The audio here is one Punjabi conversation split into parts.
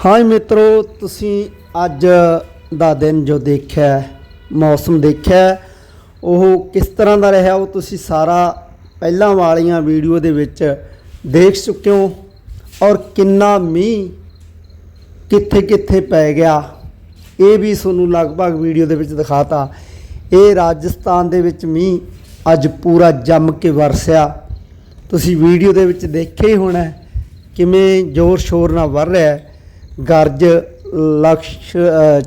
ਹਾਂ ਮਿੱਤਰੋ, ਤੁਸੀਂ ਅੱਜ ਦਾ ਦਿਨ ਜੋ ਦੇਖਿਆ ਮੌਸਮ ਦੇਖਿਆ ਉਹ ਕਿਸ ਤਰ੍ਹਾਂ ਦਾ ਰਿਹਾ, ਉਹ ਤੁਸੀਂ ਸਾਰਾ ਪਹਿਲਾਂ ਵਾਲੀਆਂ ਵੀਡੀਓ ਦੇ ਵਿੱਚ ਦੇਖ ਚੁੱਕੇ ਹੋ ਔਰ ਕਿੰਨਾ ਮੀਂਹ ਕਿੱਥੇ ਕਿੱਥੇ ਪੈ ਗਿਆ, ਇਹ ਵੀ ਤੁਹਾਨੂੰ ਲਗਭਗ ਵੀਡੀਓ ਦੇ ਵਿੱਚ ਦਿਖਾਤਾ। ਇਹ ਰਾਜਸਥਾਨ ਦੇ ਵਿੱਚ ਮੀਂਹ ਅੱਜ ਪੂਰਾ ਜੰਮ ਕੇ ਵਰਸਿਆ। ਤੁਸੀਂ ਵੀਡੀਓ ਦੇ ਵਿੱਚ ਦੇਖਿਆ ਹੀ ਹੋਣਾ ਕਿਵੇਂ ਜ਼ੋਰ ਸ਼ੋਰ ਨਾਲ ਵਰ ਰਿਹਾ ਹੈ। ਗਰਜ, ਲਕਸ਼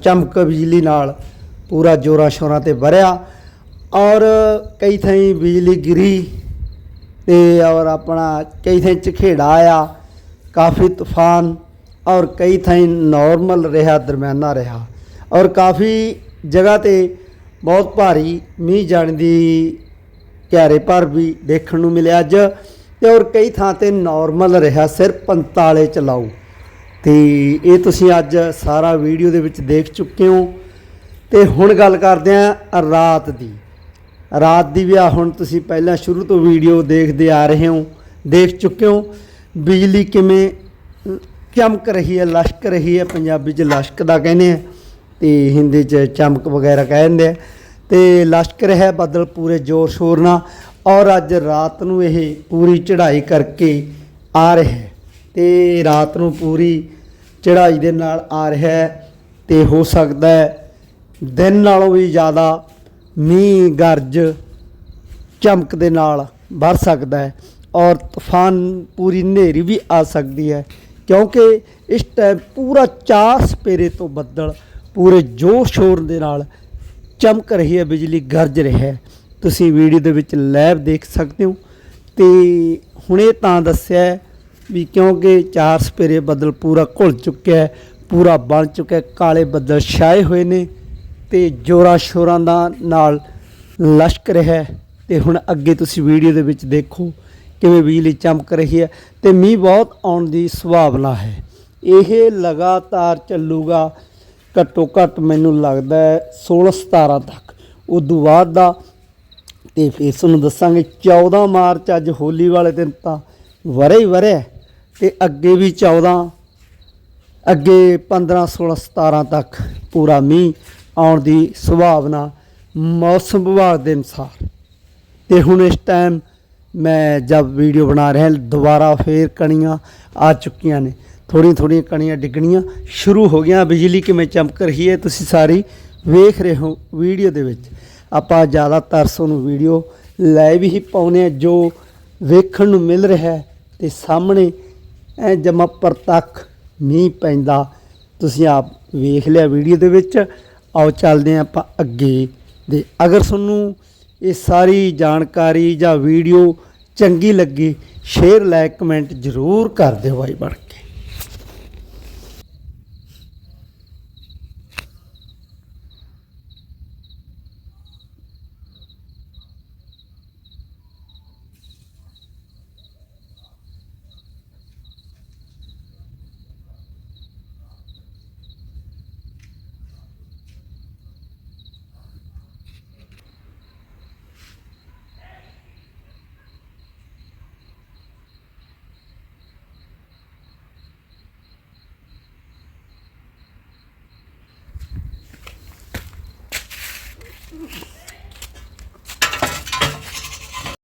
ਚਮਕ ਬਿਜਲੀ ਨਾਲ ਪੂਰਾ ਜੋਰਾਂ ਸ਼ੋਰਾਂ ਤੇ ਵਰਿਆ ਔਰ ਕਈ ਥਾਈਂ ਬਿਜਲੀ ਗਿਰੀ ਤੇ ਔਰ ਆਪਣਾ ਕਈ ਥਾਈਂ ਝਖੇੜਾ ਆਇਆ, ਕਾਫੀ ਤੂਫਾਨ ਔਰ ਕਈ ਥਾਈਂ ਨਾਰਮਲ ਰਿਹਾ, ਦਰਮਿਆਨਾ ਰਿਹਾ ਔਰ ਕਾਫੀ ਜਗ੍ਹਾ ਤੇ ਬਹੁਤ ਭਾਰੀ ਮੀਂਹ ਜਾਣ ਦੀ ਕਿਆਰੇ ਪਰ ਵੀ ਦੇਖਣ ਨੂੰ ਮਿਲਿਆ ਅੱਜ ਤੇ ਔਰ ਕਈ ਥਾਂ ਤੇ ਨਾਰਮਲ ਰਿਹਾ, ਸਿਰਫ 45 ਚਲਾਉ ਤੇ ਇਹ ਤੁਸੀਂ ਅੱਜ ਸਾਰਾ ਵੀਡੀਓ ਦੇ ਵਿੱਚ ਦੇਖ ਚੁੱਕੇ ਹੋ। ਤੇ ਹੁਣ ਗੱਲ ਕਰਦੇ ਆਂ ਰਾਤ ਦੀ। ਰਾਤ ਦੀ ਵੀ ਆ, ਹੁਣ ਤੁਸੀਂ ਪਹਿਲਾਂ ਸ਼ੁਰੂ ਤੋਂ ਵੀਡੀਓ ਦੇਖਦੇ ਆ ਰਹੇ ਹੋ, ਦੇਖ ਚੁੱਕੇ ਹੋ। ਬਿਜਲੀ ਕਿਵੇਂ, ਚਮਕ ਰਹੀ ਹੈ, ਲਸ਼ਕ ਰਹੀ ਹੈ, ਪੰਜਾਬੀ 'ਚ ਲਸ਼ਕਦਾ ਕਹਿੰਦੇ ਆ ਤੇ ਹਿੰਦੀ 'ਚ ਚਮਕ ਵਗੈਰਾ ਕਹਿੰਦੇ ਆ। ਤੇ ਲਸ਼ਕ ਰਿਹਾ ਬੱਦਲ ਪੂਰੇ ਜ਼ੋਰ ਸ਼ੋਰ ਨਾਲ ਔਰ ਅੱਜ ਰਾਤ ਨੂੰ ਇਹ ਪੂਰੀ ਚੜ੍ਹਾਈ ਕਰਕੇ ਆ ਰਿਹਾ ਤੇ ਰਾਤ ਨੂੰ ਪੂਰੀ ਚੜਾਈ ਦੇ ਨਾਲ ਆ ਰਿਹਾ ਹੈ ਤੇ ਹੋ ਸਕਦਾ ਹੈ ਦਿਨ ਨਾਲੋਂ ਵੀ ਜ਼ਿਆਦਾ ਮੀਂਹ, ਗਰਜ ਚਮਕ ਦੇ ਨਾਲ ਵਰ ਸਕਦਾ ਹੈ ਔਰ ਤੂਫਾਨ ਪੂਰੀ ਹਨੇਰੀ ਵੀ ਆ ਸਕਦੀ ਹੈ ਕਿਉਂਕਿ ਇਸ ਟਾਈਮ ਪੂਰਾ ਚਾਰ ਸਪੇਰੇ ਤੋਂ ਬੱਦਲ ਪੂਰੇ ਜੋਰ ਸ਼ੋਰ ਦੇ ਨਾਲ ਚਮਕ ਰਹੀ ਹੈ, ਬਿਜਲੀ ਗਰਜ ਰਿਹਾ ਹੈ। ਤੁਸੀਂ ਵੀਡੀਓ ਦੇ ਵਿੱਚ ਲਾਈਵ ਦੇਖ ਸਕਦੇ ਹੋ ਤੇ ਹੁਣੇ ਤਾਂ ਦੱਸਿਆ ਵੀ ਕਿਉਂਕਿ ਚਾਰ ਸਪੇਰੇ ਬੱਦਲ ਪੂਰਾ ਘੁਲ ਚੁੱਕਿਆ ਹੈ, ਪੂਰਾ ਬਣ ਚੁੱਕਿਆ ਕਾਲੇ ਬੱਦਲ ਛਾਏ ਹੋਏ ਨੇ ਤੇ ਜੋਰਾਂ ਸ਼ੋਰਾਂ ਦਾ ਨਾਲ ਲਸ਼ਕ ਰਿਹਾ ਹੈ। ਤੇ ਹੁਣ ਅੱਗੇ ਤੁਸੀਂ ਵੀਡੀਓ ਦੇ ਵਿੱਚ ਦੇਖੋ ਕਿਵੇਂ ਬਿਜਲੀ ਚਮਕ ਰਹੀ ਹੈ ਤੇ ਮੀਂਹ ਬਹੁਤ ਆਉਣ ਦੀ ਸੰਭਾਵਨਾ ਹੈ। ਇਹ ਲਗਾਤਾਰ ਚੱਲੂਗਾ ਘੱਟੋ ਘੱਟ ਮੈਨੂੰ ਲੱਗਦਾ ਹੈ 16 17 ਤੱਕ। ਉਦੋਂ ਬਾਅਦ ਦਾ, ਤੇ ਫਿਰ ਤੁਹਾਨੂੰ ਦੱਸਾਂਗੇ 14 ਮਾਰਚ ਅੱਜ ਹੋਲੀ ਵਾਲੇ ਦਿਨ ਤਾਂ ਵਰੇ ਹੀ ਵਰੇ ਤੇ ਅੱਗੇ ਵੀ 14 ਅੱਗੇ 15 16 17 ਤੱਕ ਪੂਰਾ ਮੀਂਹ ਆਉਣ ਦੀ ਸੰਭਾਵਨਾ ਮੌਸਮ ਵਿਭਾਗ ਦੇ ਅਨੁਸਾਰ। ਤੇ ਹੁਣ ਇਸ ਟਾਈਮ ਮੈਂ ਜਦ ਵੀਡੀਓ ਬਣਾ ਰਿਹਾ, ਦੁਬਾਰਾ ਫੇਰ ਕਣੀਆਂ ਆ ਚੁੱਕੀਆਂ ਨੇ। ਥੋੜ੍ਹੀਆਂ ਥੋੜ੍ਹੀਆਂ ਕਣੀਆਂ ਡਿੱਗਣੀਆਂ, ਸ਼ੁਰੂ ਹੋ ਗਈਆਂ। ਬਿਜਲੀ ਕਿਵੇਂ ਚਮਕ ਰਹੀ ਹੈ ਤੁਸੀਂ ਸਾਰੀ ਵੇਖ ਰਹੇ ਹੋ ਵੀਡੀਓ ਦੇ ਵਿੱਚ। ਆਪਾਂ ਜ਼ਿਆਦਾਤਰ ਤੁਹਾਨੂੰ ਵੀਡੀਓ ਲਾਈਵ ਹੀ ਪਾਉਨੇ ਆ ਜੋ ਵੇਖਣ ਨੂੰ ਮਿਲ ਰਿਹਾ ਹੈ। ਤੇ ਸਾਹਮਣੇ ਐ ਜਮਾ ਪ੍ਰਤੱਖ ਮੀਂਹ ਪੈਂਦਾ। ਤੁਸੀਂ ਆਪ ਵੇਖ ਲਿਆ ਵੀਡੀਓ ਦੇ ਵਿੱਚ। ਆਓ ਚੱਲਦੇ ਹਾਂ ਆਪਾਂ ਅੱਗੇ ਦੇ। ਅਗਰ ਤੁਹਾਨੂੰ ਇਹ ਸਾਰੀ ਜਾਣਕਾਰੀ ਜਾਂ ਵੀਡੀਓ ਚੰਗੀ ਲੱਗੀ, ਸ਼ੇਅਰ, ਲਾਈਕ, ਕਮੈਂਟ ਜ਼ਰੂਰ ਕਰ ਦਿਓ ਭਾਈ ਬਣ ਕੇ।